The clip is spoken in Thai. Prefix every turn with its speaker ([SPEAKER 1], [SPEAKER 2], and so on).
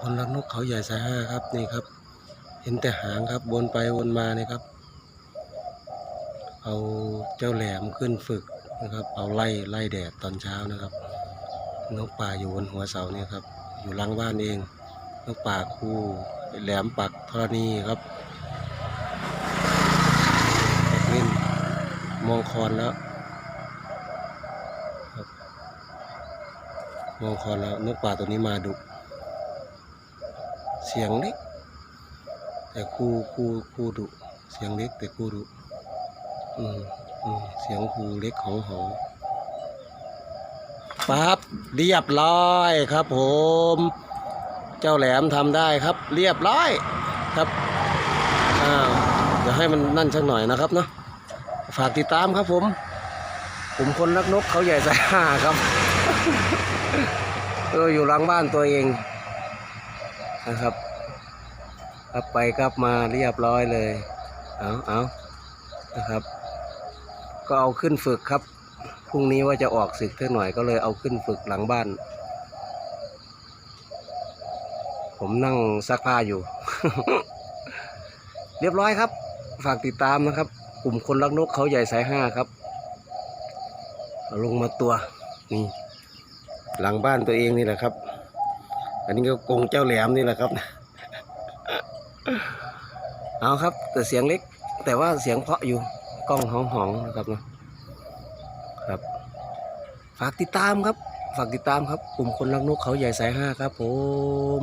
[SPEAKER 1] คนรักนกเขาใหญ่สายห้าครับนี่ครับ เห็นแต่หางครับวนไปวนมาเนี่ยครับ เอาเจ้าแหลมขึ้นฝึกนะครับ เอาไล่ไล่แดดตอนเช้านะครับ นกป่าอยู่บนหัวเสาเนี่ยครับ อยู่หลังบ้านเอง นกป่าคู่แหลมปักธรณีครับเล่นมองคอนแล้วมองคอนแล้วนกป่าตัวนี้มาดุ เสียงเล็ก แต่คู่คู่คู่ดุเสียงเล็ก แต่คู่ดุอืมอืมเสียงคู่เล็กของหองปั๊บเรียบร้อยครับผม เจ้าแหลมทำได้ครับ เรียบร้อยครับอ้าวเดี๋ยวให้มันนั่นสักหน่อยนะครับเนาะฝากติดตามครับผม ผมคนรักนกเขาใหญ่สายห้าครับเอออยู่หลังบ้านตัวเอง นะครับกลับไปกลับมาเรียบร้อยเลย เอาเอานะครับ ก็เอาขึ้นฝึกครับ พรุ่งนี้ว่าจะออกศึกเท่าหน่อยก็เลยเอาขึ้นฝึกหลังบ้าน ผมนั่งซักผ้าอยู่ เรียบร้อยครับ ฝากติดตามนะครับ กลุ่มคนรักนกเขาใหญ่สายห้าครับ ลงมาตัวนี่หลังบ้านตัวเองนี่แหละครับ อันนี้ก็กรงเจ้าแหลมนี่แหละครับ เอาครับ แต่เสียงเล็ก แต่ว่าเสียงเพาะอยู่กล้องห้องหองๆนะครับนะครับ ฝากติดตามครับ ฝากติดตามครับกลุ่มคนรักนกเขาใหญ่สายห้าครับ ผม